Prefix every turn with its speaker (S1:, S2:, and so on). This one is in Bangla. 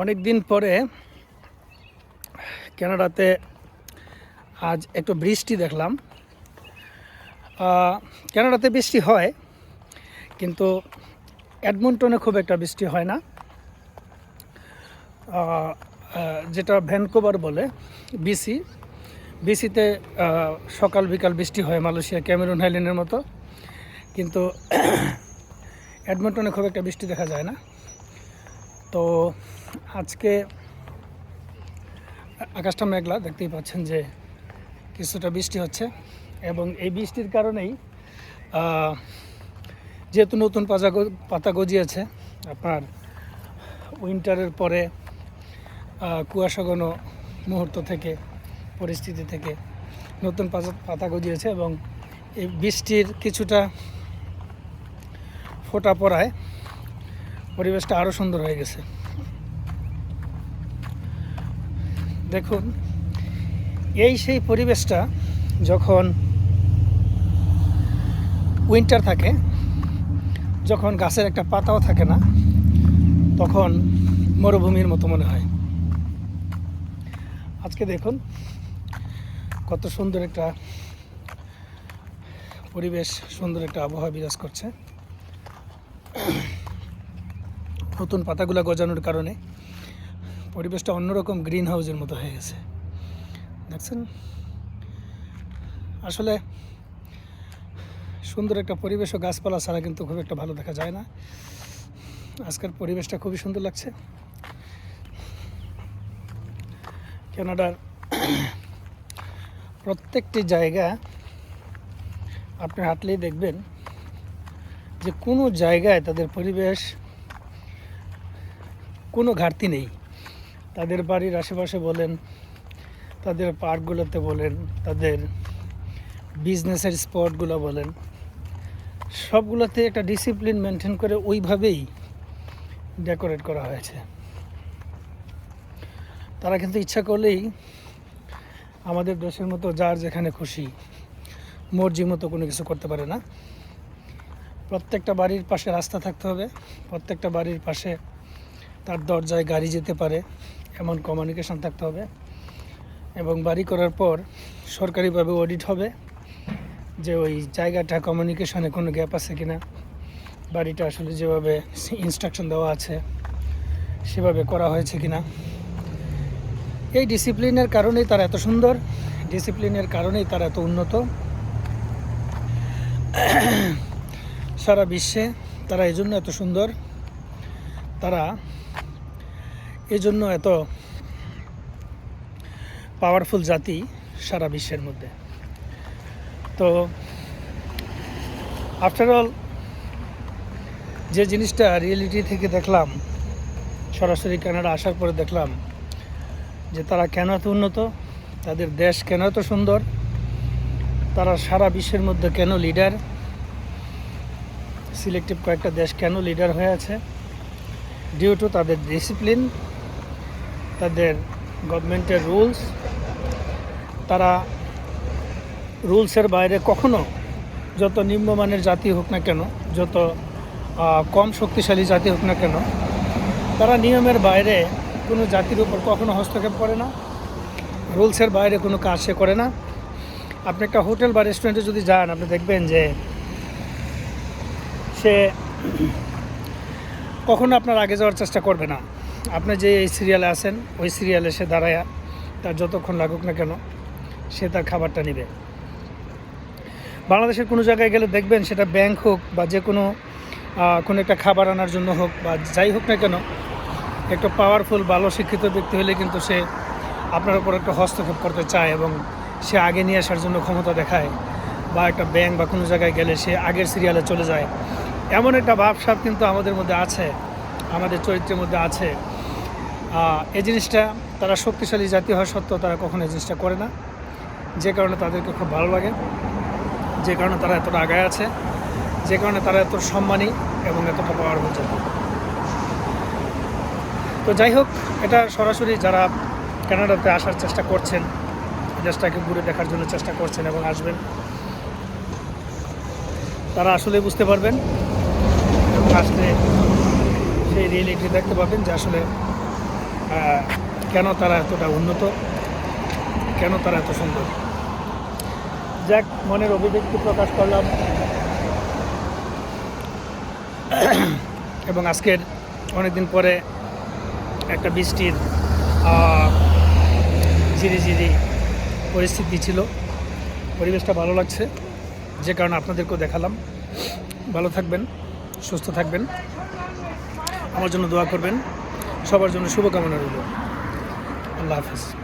S1: অনেক দিন পরে কানাডাতে আজ একটু বৃষ্টি দেখলাম। কানাডাতে বৃষ্টি হয়, কিন্তু অ্যাডমন্টনে খুব একটা বৃষ্টি হয় না। যেটা ভ্যানকোভার বলে, বিসি। বিসিতে সকাল বিকাল বৃষ্টি হয় মালয়েশিয়া, ক্যামেরুন হাইল্যান্ডের মতো। কিন্তু অ্যাডমন্টনে খুব একটা বৃষ্টি দেখা যায় না। তো আজকে আকাশটা মেঘলা, দেখতেই পাচ্ছেন যে কিছুটা বৃষ্টি হচ্ছে এবং এই বৃষ্টির কারণেই যেহেতু নতুন পাতা পাতা গজিয়েছে, আপনার উইন্টারের পরে কুয়াশাঘন মুহূর্ত থেকে, পরিস্থিতি থেকে নতুন পাতা পাতা গজিয়েছে এবং এই বৃষ্টির কিছুটা ফোটা পড়ায় পরিবেশটা আরও সুন্দর হয়ে গেছে। দেখুন, এই সেই পরিবেশটা যখন উইন্টার থাকে, যখন গাছের একটা পাতাও থাকে না, তখন মরুভূমির মতো মনে হয়। আজকে দেখুন, কত সুন্দর একটা পরিবেশ, সুন্দর একটা আবহাওয়া বিরাজ করছে। নতুন পাতাগুলো গজানোর কারণে পরিবেশটা অন্যরকম গ্রিন হাউসের মতো হয়ে গেছে। দেখছেন? আসলে সুন্দর একটা পরিবেশ ও গাছপালা ছাড়া কিন্তু খুব একটা ভালো দেখা যায় না। আজকের পরিবেশটা খুবই সুন্দর লাগছে। কানাডার প্রত্যেকটি জায়গা আপনি হাঁটলেই দেখবেন যে কোনো জায়গায় তাদের পরিবেশ কোনো ঘাটতি নেই। তাদের বাড়ির আশেপাশে বলেন, তাদের পার্কগুলোতে বলেন, তাদের বিজনেসের স্পটগুলো বলেন, সবগুলোতে একটা ডিসিপ্লিন মেনটেন করে ওইভাবেই ডেকোরেট করা হয়েছে। তারা কিন্তু ইচ্ছা করলেই আমাদের দেশের মতো যার যেখানে খুশি মর্জি মতো কোনো কিছু করতে পারে না। প্রত্যেকটা বাড়ির পাশে রাস্তা থাকতে হবে, প্রত্যেকটা বাড়ির পাশে তার দরজায় গাড়ি যেতে পারে, এমন কমিউনিকেশন থাকতে হবে। এবং বাড়ি করার পর সরকারিভাবে অডিট হবে যে ওই জায়গাটা কমিউনিকেশনে কোনো গ্যাপ আছে কিনা। বাড়িটা আসলে যেভাবে ইনস্ট্রাকশন দেওয়া আছে, সেভাবে করা হয়েছে কিনা। এই ডিসিপ্লিনের কারণেই তারা এত সুন্দর ডিসিপ্লিনের কারণেই তারা এত উন্নত। সারা বিশ্বে তারা এই জন্য এত সুন্দর। তারা এজন্য এত পাওয়ারফুল জাতি সারা বিশ্বের মধ্যে। তো আফটার অল যে জিনিসটা রিয়েলিটি থেকে দেখলাম, সরাসরি কানাডা আসার পরে দেখলাম, যে তারা কেন এত উন্নত, তাদের দেশ কেন এত সুন্দর, তারা সারা বিশ্বের মধ্যে কেন লিডার সিলেক্টিভ কয়েকটা দেশ কেন লিডার হয়ে আছে ডিউ টু তাদের ডিসিপ্লিন তাদের গভর্নমেন্টের রুলস তারা রুলসের বাইরে কখনো যত নিম্নমানের জাতি হোক না কেন, যত কম শক্তিশালী জাতি হোক না কেন, তারা নিয়মের বাইরে কোনো জাতির উপর কখনো হস্তক্ষেপ করে না। রুলসের বাইরে কোনো কাজ সে করে না। আপনি একটা হোটেল বা রেস্টুরেন্টে যদি যান, আপনি দেখবেন যে সে কখনো আপনার আগে যাওয়ার চেষ্টা করবে না। আপনি যে এই সিরিয়ালে আছেন, ওই সিরিয়ালে সে দাঁড়ায়া, তার যতক্ষণ লাগুক না কেন, সে তার খাবারটা নেবে। বাংলাদেশের কোনো জায়গায় গেলে দেখবেন সেটা ব্যাংক হোক বা যে কোনো কোনো একটা খাবার আনার জন্য হোক বা যাই হোক না কেন, একটা পাওয়ারফুল ভালো শিক্ষিত ব্যক্তি হলে কিন্তু সে আপনার উপর একটা হস্তক্ষেপ করতে চায় এবং সে আগে নিয়ে আসার জন্য ক্ষমতা দেখায় বা একটা ব্যাংক বা কোনো জায়গায় গেলে সে আগের সিরিয়ালে চলে যায়। এমন একটা ভাবসাব কিন্তু আমাদের মধ্যে আছে, আমাদের চরিত্রের মধ্যে আছে। এই জিনিসটা তারা শক্তিশালী জাতি হওয়া সত্ত্বেও তারা কখনো এই জিনিসটা করে না। যে কারণে তাদেরকে খুব ভালো লাগে, যে কারণে তারা এতটা আগায় আছে, যে কারণে তারা এত সম্মানী এবং এতটা পাওয়ার হচ্ছে তো যাই হোক, এটা সরাসরি যারা কানাডাতে আসার চেষ্টা করছেন, দেশটাকে ঘুরে দেখার জন্য চেষ্টা করছেন এবং আসবেন, তারা আসলে বুঝতে পারবেন আসলে সেই রিয়েলিটি দেখতে পাবেন যে আসলে কেন তারা এতটা উন্নত কেন তারা এত সুন্দর। যাক মনের অভিব্যক্তি প্রকাশ করলাম। এবং আজকের অনেকদিন পরে একটা বৃষ্টির আহ, ঝিরিঝিরি পরিস্থিতি ছিল। পরিবেশটা ভালো লাগছে। যে কারণে আপনাদেরকেও দেখালাম। ভালো থাকবেন। সুস্থ থাকবেন। আমার জন্য দোয়া করবেন। সবার জন্য শুভকামনা রইল। আল্লাহ হাফিজ।